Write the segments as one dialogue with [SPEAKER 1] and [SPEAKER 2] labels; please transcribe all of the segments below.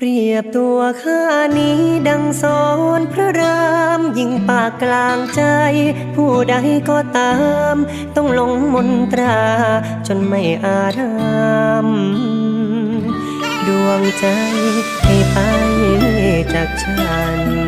[SPEAKER 1] เปรียบตัวข้านี้ดังสอนพระรามยิ่งปากกลางใจ ผู้ใดก็ตาม ต้องลงมนตรา จนไม่อารามดวงใจให้ไปจากฉัน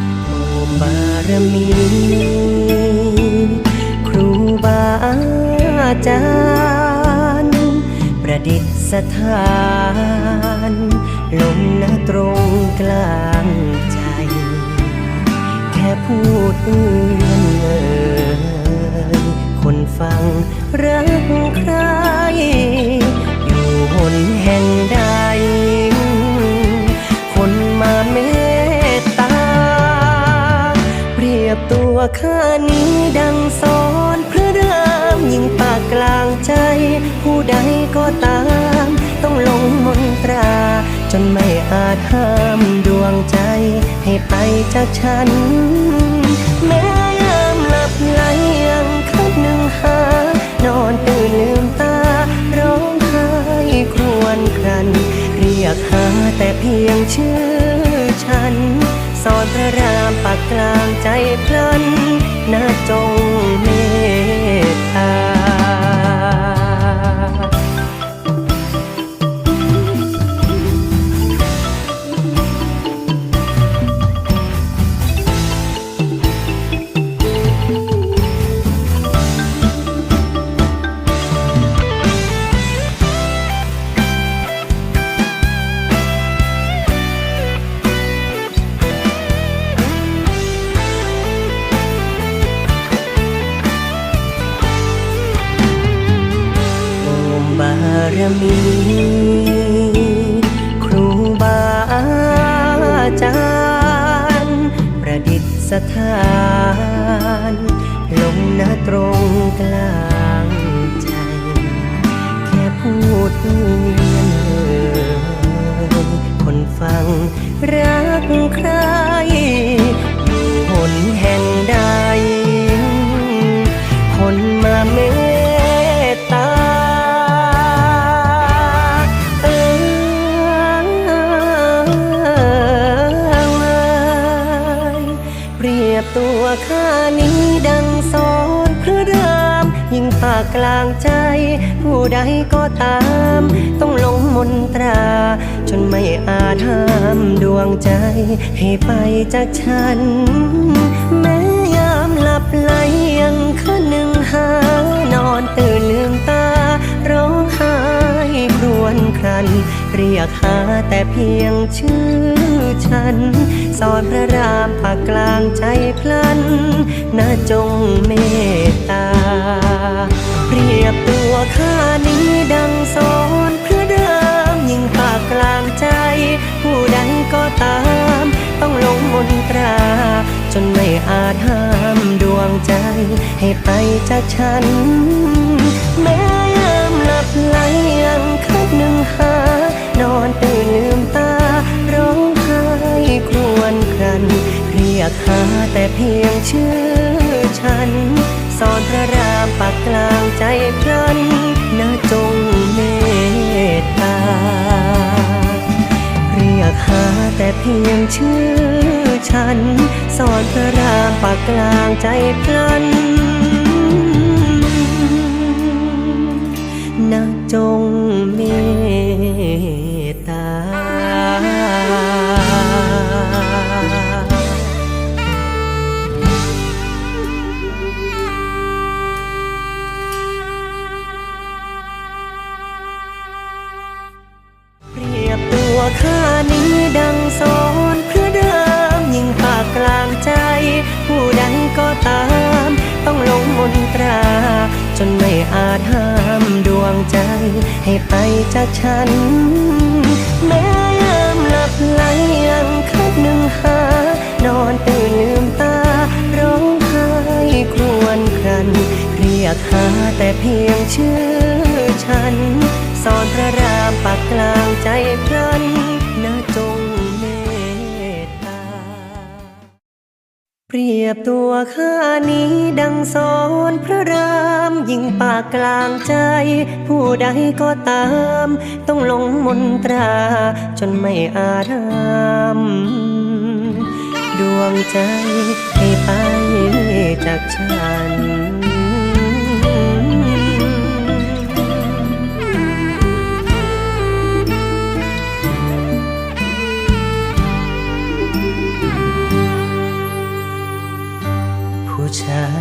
[SPEAKER 1] บารมี ครูบาอาจารย์ ประดิษฐานลงนตรงกลางใจ แค่พูดเอื้อนเอ่ยคนฟังรักใคร อยู่หนแห่งใด ยบตัวข้านี้ดังสอนพระรามยิ่งปากกลางใจ ผู้ใดก็ตาม ต้องลงมนตรา จนไม่อาจห้ามดวงใจ ให้ไปจากฉัน พระรามปากกลางใจพลันนาจงเมานลงหน้าตรงกลางใจ แค่พูดเอื้อนเอ่ยคนฟังรักใครอยู่หนแห่งใด ลางใจ ผู้ใดก็ตาม ต้องลงมนตรา จนไม่อาจห้ามดวงใจ ให้ไปจากฉัน แม้ยามหลับไหลยังคืนหนึ่งหานอนตื่นลืมตา ร้องไห้ครวญครัน เรียกหาแต่เพียงชื่อฉันสอนพระรามปากกลางใจพลันน่าจงเมตตา ยบตัวข้านี้ดังสอนเพระรามยิ่งปากกลางใจ ผู้ใดก็ตาม ต้องลงมนตรา จนไม่อาจห้ามดวงใจ ให้ไปจากฉัน แม้ยามหลับไหลยังคัดหนึ่งหา นอนตื่นลืมตา ร้องไห้ครวญครัน ยกหาแต่เพียงชื่อฉันสอนพระรามปากกลางใจพลันน่าจงเมตตา เรียกหาแต่เพียงชื่อฉัน สอนพระรามปากกลางใจพลันนะจงเมต ฉัน แม้ยามหลับไหลยังคัดหนึ่งหา นอนตื่นลืมตา ร้องไห้ครวญครัน เรียกหาแต่เพียงชื่อฉัน สอนพระรามปักกลางใจพรัน ยบตัวข้านี้ดังสอนพระรามยิงปากกลางใจ ผู้ใดก็ตาม ต้องลงมนตรา จนไม่อารามดวงใจให้ไปจากฉัน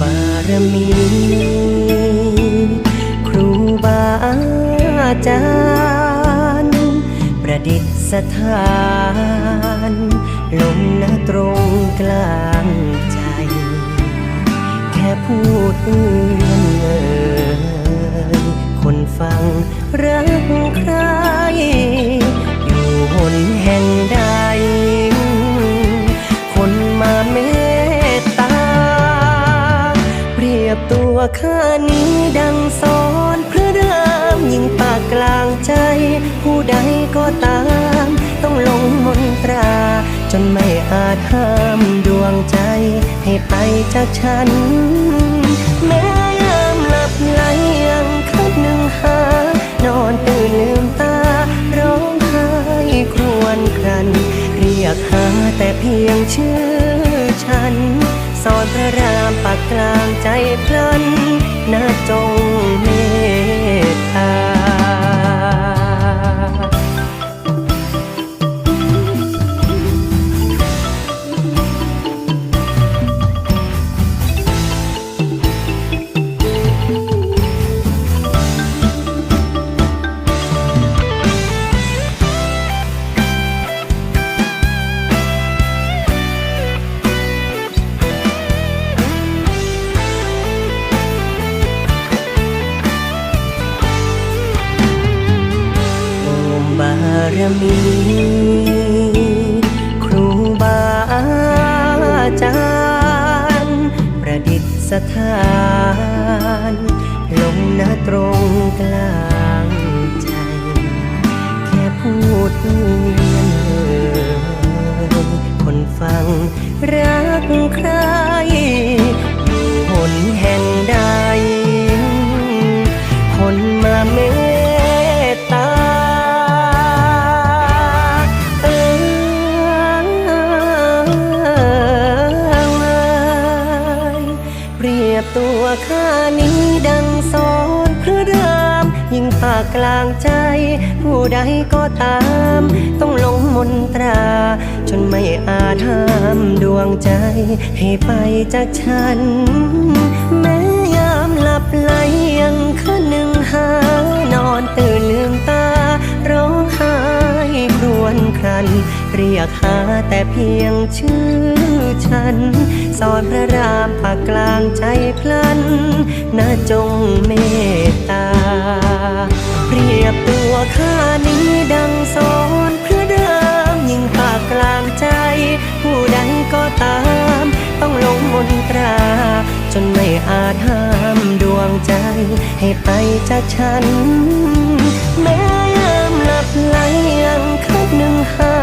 [SPEAKER 1] บารมี ครูบาอาจารย์ ประดิษฐานลงหน้าตรงกลางใจ แค่พูดเอื้อนเอ่ยคนฟังรักใคร อยู่หนแห่งใด ตัวข้านี้ดังสอนพระรามยิงปากกลางใจ ผู้ใดก็ตาม ต้องลงมนตรา จนไม่อาจห้ามดวงใจ ให้ไปจากฉัน แม้ยามหลับไหลยังคัดหนึ่งหา นอนตื่นลืมตา ร้องไห้ครวญครัน เรียกหาแต่เพียงชื่อฉัน สอนพระรามปักกลางใจพลันนาจงเมต กลางใจ แค่พูดเพื่อนเอ่ยคนฟังรักใครางใจ ผู้ใดก็ตาม ต้องลงมนตรา จนไม่อาจห้ามดวงใจ ให้ไปจากฉัน แม้ยามหลับไหลยังคืนหนึ่งหานอนตื่นลืมตา ร้องไห้ครวญครัน เรียกหาแต่เพียงชื่อฉันสอนพระรามปากกลางใจพลันนาจงเมตตา ยบตัวข้านี้ดังสอนเพระรามยิ่งปากกลางใจ ผู้ใดก็ตาม ต้องลงมนตรา จนไม่อาจห้ามดวงใจ ให้ไปจากฉัน แม้ยามหลับไหลยังคัดหนึ่งหา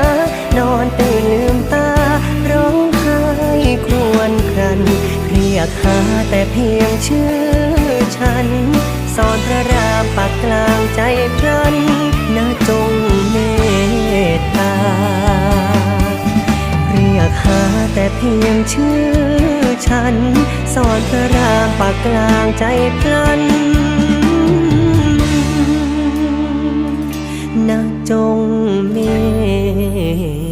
[SPEAKER 1] นอนตื่นลืมตา ร้องไห้ครวญครัน เรียกหาแต่เพียงชื่อฉัน สอนพระรามปักกลางใจพรันนาจงเมตตา เรียกหาแต่เพียงชื่อฉัน สอนพระรามปากกลางใจพลันนะจงเมต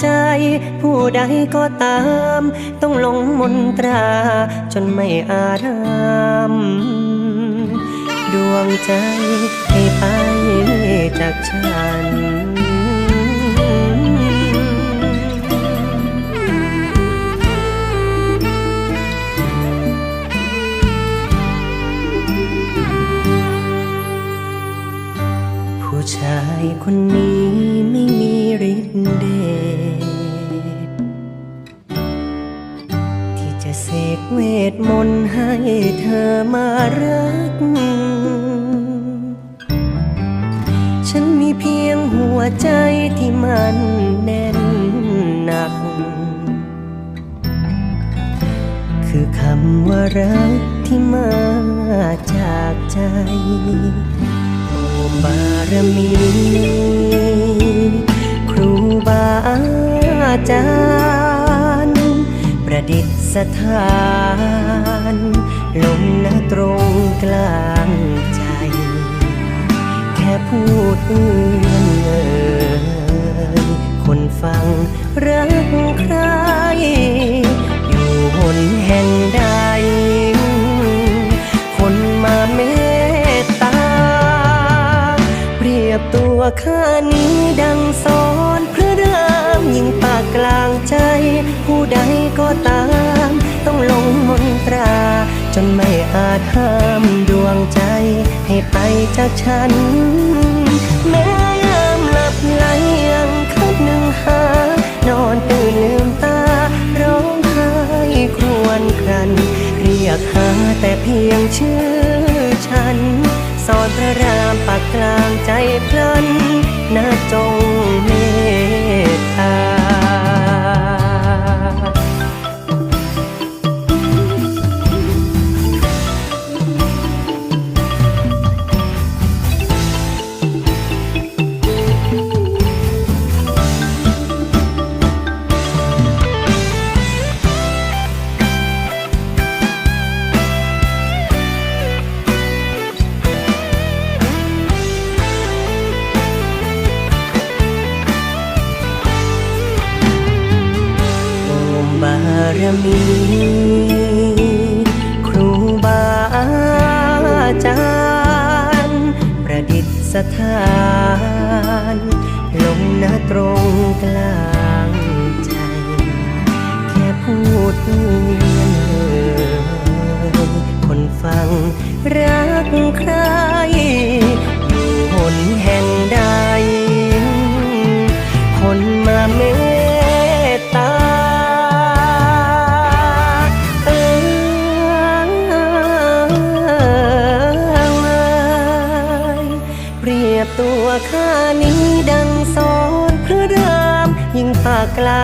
[SPEAKER 1] ใจ ผู้ใดก็ตาม ต้องลงมนตรา จนไม่อาจห้ามดวงใจให้ไปจากฉันผู้ชายคนนี้ เวทมนต์ให้เธอมารัก ฉันมีเพียงหัวใจที่มันแน่นหนัก คือคำว่ารักที่มาจากใจโอบารมี ครูบาอาจารย์ประ ดิษฐานลงณตรงกลางใจ แค่พูดเอื้อนเอ่ยคนฟังรักใคร อยู่หนแห่งใด คนมาเมตตา เปรียบตัวข้านี้ดังสอนพระราม ยิงปากกลางใจ ผู้ใดก็ตาม ต้องลงมนตรา จนไม่อาจห้ามดวงใจ ให้ไปจากฉัน แม้ยามหลับไหลยังคัดหนึ่งหา นอนตื่นลืมตา ร้องไห้ครวญครัน เรียกหาแต่เพียงชื่อฉัน สอนพระรามปากกลางใจพลันนาจง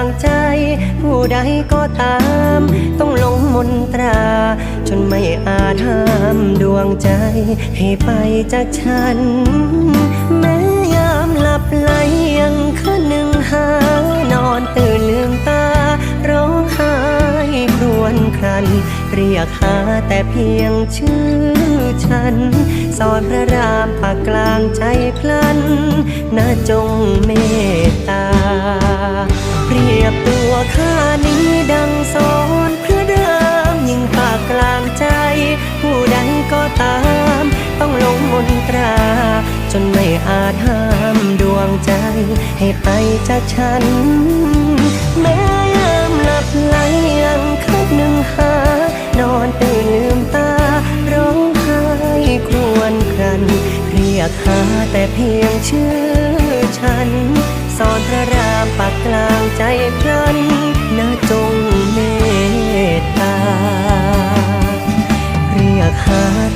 [SPEAKER 1] างใจ ผู้ใดก็ตาม ต้องลงมนตรา จนไม่อาจห้ามดวงใจ ให้ไปจากฉัน แม้ยามหลับไหลยังคืนหนึ่งหานอนตื่นลืมตา ร้องไห้ครวญครัน เรียกหาแต่เพียงชื่อฉันสอนพระรามปากกลางใจพลันน่าจงเม ใจให้ไปจากฉัน แม้ยามหลับไหลยังคัดหนึ่งหา นอนตื่นลืมตา ร้องไห้ครวญครัน เรียกหาแต่เพียงชื่อฉัน สอนพระรามปักกลางใจพลันนะจงเมตตา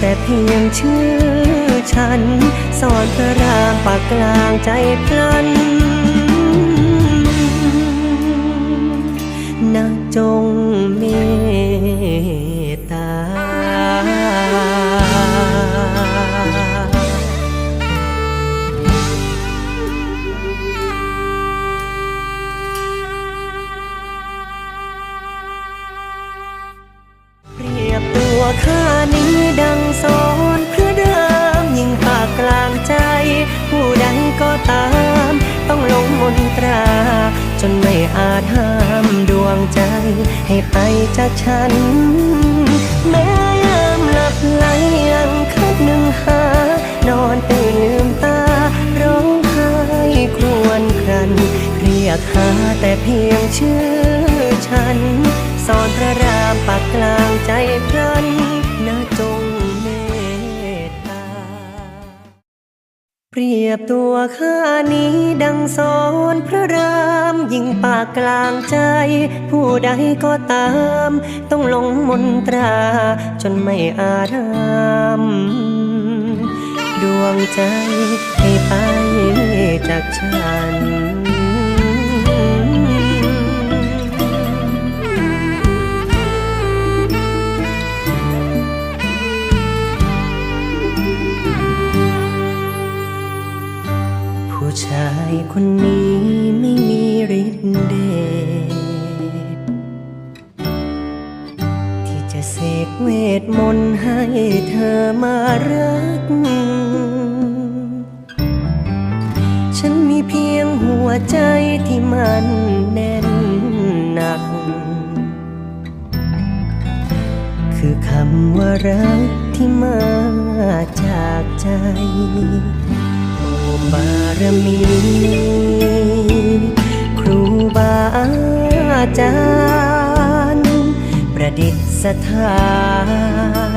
[SPEAKER 1] แต่เพียงชื่อฉัน สอนพระรามปากกลางใจพลัน มนตราจนไม่อาจห้ามดวงใจให้ไปจากฉันผู้ชายคนนี้ กเวทมนต์ให้เธอมารัก ฉันมีเพียงหัวใจที่มันแน่นหนัก คือคำว่ารักที่มาจากใจโอบารมี ครูบาอาจารย์ประดิษฐ ถา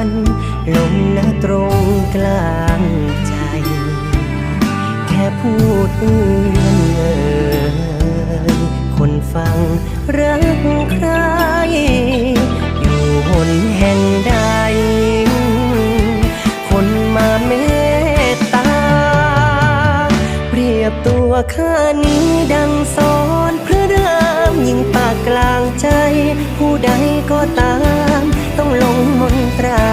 [SPEAKER 1] นลงนะตรงกลางใจ แค่พูดเอื้อนเอ่ยคนฟังรักใคร อยู่หนแห่งใด คนมาเมตตา เปรียบตัวข้านี้ดังสอนพระ ยิ่งปากกลางใจ ผู้ใดก็ตาม ต้องลงมนตรา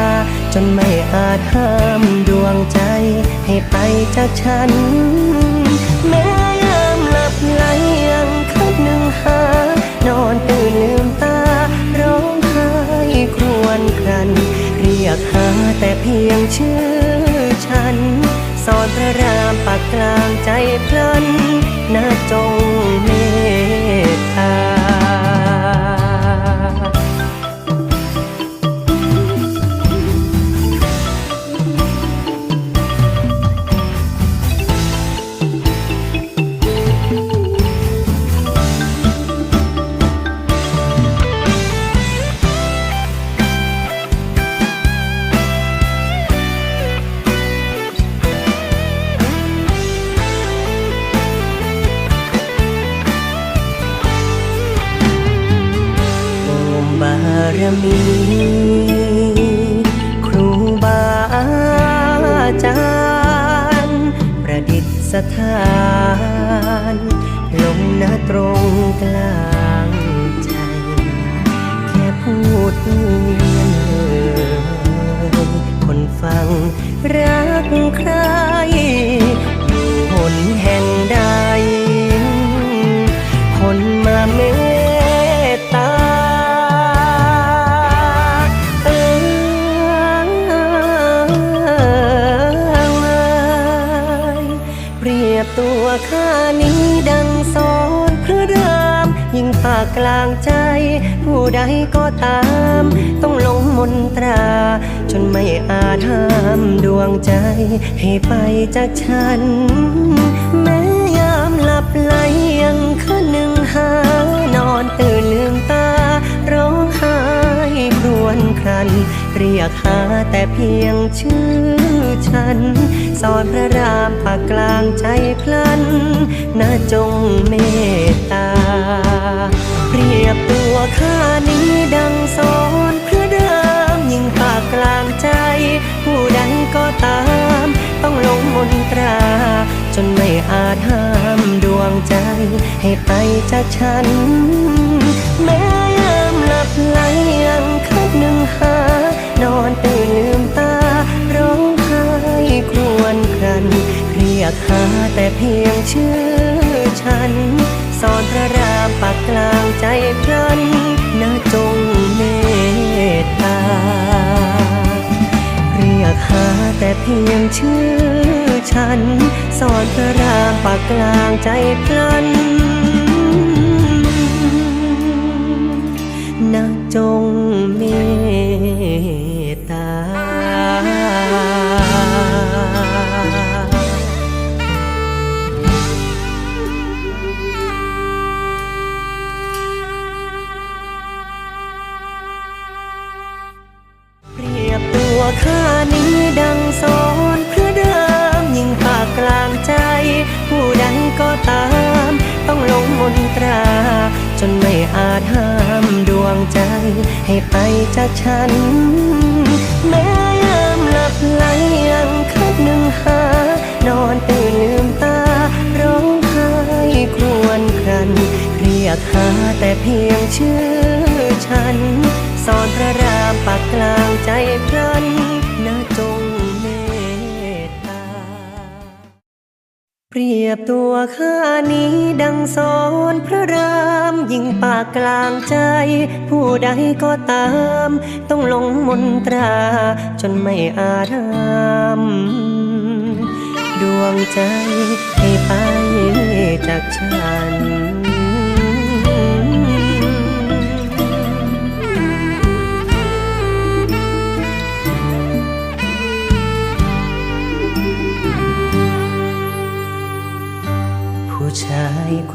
[SPEAKER 1] จนไม่อาจห้ามดวงใจ ให้ไปจากฉัน แม้ยามหลับไหลยังคัดหนึ่งหา นอนตื่นลืมตา ร้องไห้ครวญครัน เรียกหาแต่เพียงชื่อฉันสอนพระรามปากกลางใจพลันนะจงเม ต ใจผู้ใดก็ตาม ต้องลงมนตราจนนไม่อาจห้ามดวงใจ ให้ไปจากฉัน แม้ยามหลับไหลยังคืนหนึ่งหานอนตื่นลืมตา ร้องไห้ครวญครัน เรียกหาแต่เพียงชื่อฉันสอนพระรามปากกลางใจพลันนะจงเมตตา เรียบตัวข้านี้ดังสอนเพระรามยิ่งปากกลางใจ ผู้ใดก็ตาม ต้องลงมนตรา จนไม่อาจห้ามดวงใจ ให้ไปจากฉัน แม้ยามหลับไหลยังคัดหนึ่งหา นอนตื่นลืมตา ร้องไห้ครวญครัน เรียกหาแต่เพียงชื่อฉัน สอนพระรามปากกลางใจพลันนะจงเมตตา เรียกหาแต่เพียงชื่อฉัน สอนพระรามปากกลางใจพลันนะจงเมต สอนเพระรามยิ่งปากกลางใจ ผู้ใดก็ตาม ต้องลงมนตรา จนไม่อาจห้ามดวงใจ ให้ไปจากฉัน แม้ยามหลับไหลยังคัดหนึ่งหา นอนตื่นลืมตา ร้องไห้ครวญครัน เรียกหาแต่เพียงชื่อฉันสอนพระรามปากกลางใจพลันนะจง ยบตัวข้านี้ดังสอนพระรามยิ่งปากกลางใจ ผู้ใดก็ตาม ต้องลงมนตรา จนไม่อารามดวงใจให้ไปจากฉัน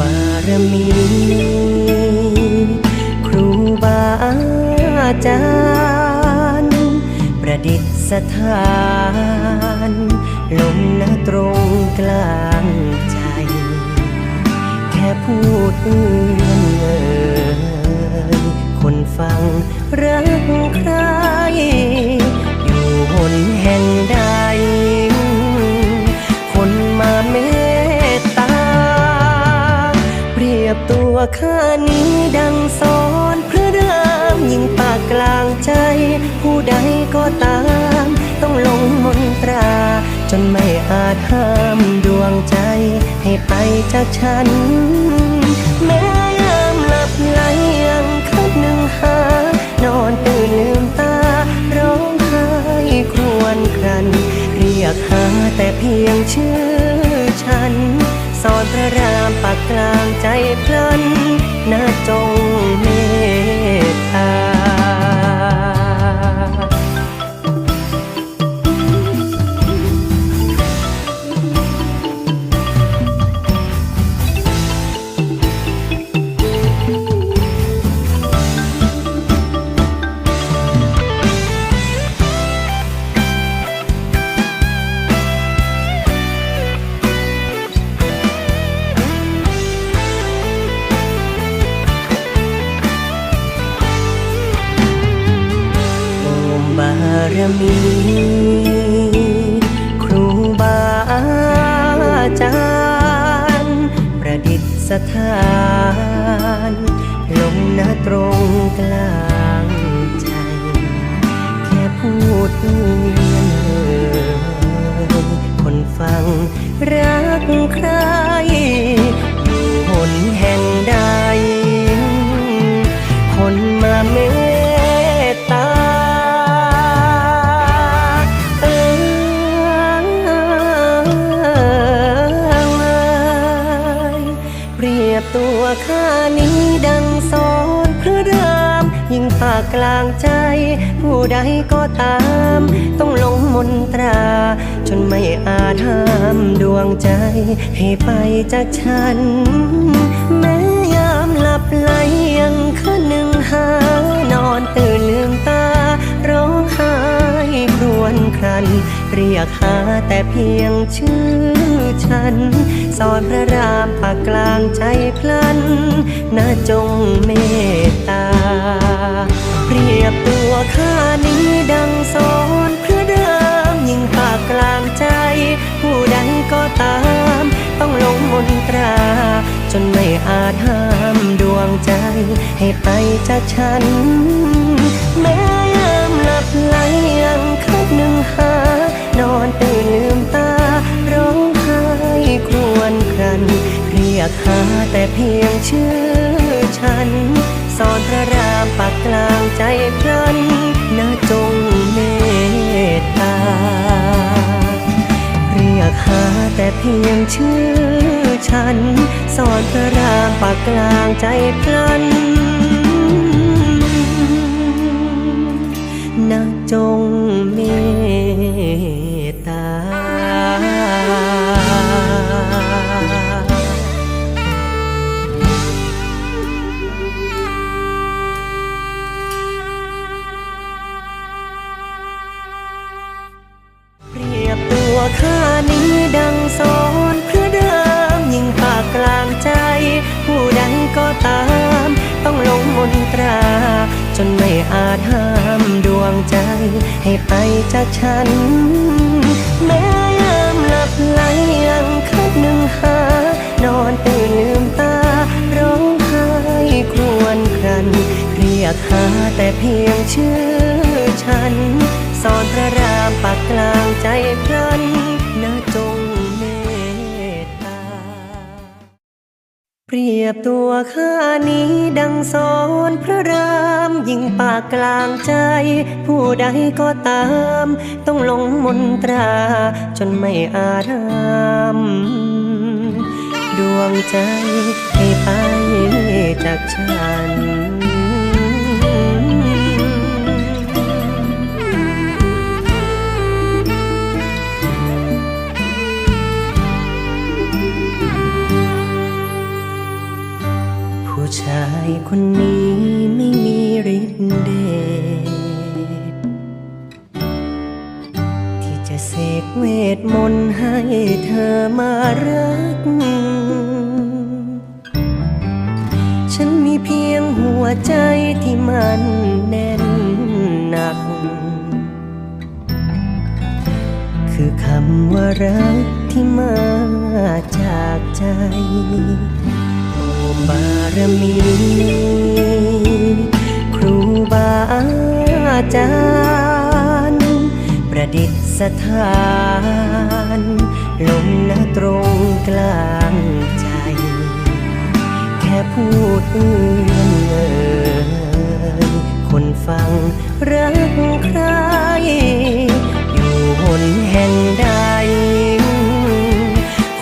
[SPEAKER 1] บารมี ครูบาอาจารย์ ประดิษฐานลงนตรงกลางใจ แค่พูดเอื้อนเอ่ยคนฟังรักใคร อยู่หนแห่งใด ข้านี้ดังสอนพระรามยิ่งปากกลางใจ ผู้ใดก็ตาม ต้องลงมนตรา จนไม่อาจห้ามดวงใจ ให้ไปจากฉัน แม้ยามหลับไหลยังคัดหนึ่งหา นอนตื่นลืมตา ร้องไห้ครวญครัน เรียกหาแต่เพียงชื่อฉัน สอนพระรามปากกลางใจพลันนาจงเม กลางใจ ผู้ใดก็ตาม ต้องลงมนตรา จนไม่อาจห้ามดวงใจ ให้ไปจากฉัน แม้ยามหลับไหลยังคืนหนึ่งหานอนตื่นลืมตา ร้องไห้ครวญครัน เรียกหาแต่เพียงชื่อฉันสอนพระรามปากกลางใจพลันนาจงเมตตา รียบตัวข้านี้ดังสอนเพระรามยิ่งปากกลางใจ ผู้ใดก็ตาม ต้องลงมนตรา จนไม่อาจห้ามดวงใจ ให้ไปจากฉัน แม้ยามหลับไหลยังคัดหนึ่งหา นอนตื่นลืมตา ร้องไห้ครวญครัน เรียกหาแต่เพียงชื่อฉัน สอนพระรามปากกลางใจพลันนาจงเมตตา เรียกหาแต่เพียงชื่อฉัน สอนพระรามปากกลางใจพลันนาจง ข้านี้ดังสอนเพระรามยิ่งภาคกลางใจ ผู้ใดก็ตาม ต้องลงมนตรา จนไม่อาจห้ามดวงใจ ให้ไปจากฉัน แม้ยามหลับไหลยังคัดหนึ่งหา นอนตื่นลืมตา ร้องไห้ครวญครัน เรียกหาแต่เพียงชื่อฉัน สอนพระรามปากกลางใจพลันนาจงเมตตา เปรียบตัวข้านี้ดังสอนพระรามยิ่งปากกลางใจ ผู้ใดก็ตาม ต้องลงมนตราจนไม่อาจห้ามดวงใจให้ไปจากฉัน เธอมารัก ฉันมีเพียงหัวใจที่มันแน่นหนัก คือคำว่ารักที่มาจากใจ โอบารมี ครูบาอาจารย์ประดิษฐานลงหน้าตรง กลางใจ แค่พูดเอื้อนเอ่ยคนฟังรักใคร อยู่หนแห่งใด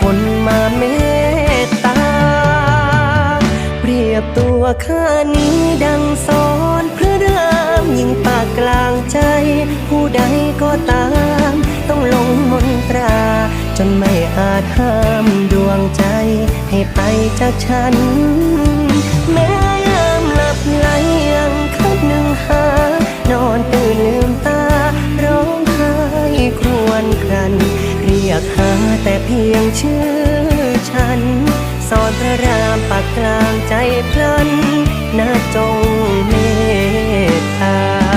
[SPEAKER 1] คนมาเมตตา เปรียบตัวข้านี้ดังสอนพระรามยิ่งปากกลางใจ ผู้ใดก็ตาม จนไม่อาจห้ามดวงใจให้ไปจากฉัน แม้ยามหลับไหลยังคัดหนึ่งหา นอนตื่นลืมตา ร้องไห้ครวญครัน เรียกหาแต่เพียงชื่อฉัน สอนพระรามปากกลางใจพลันนาจงเมตตา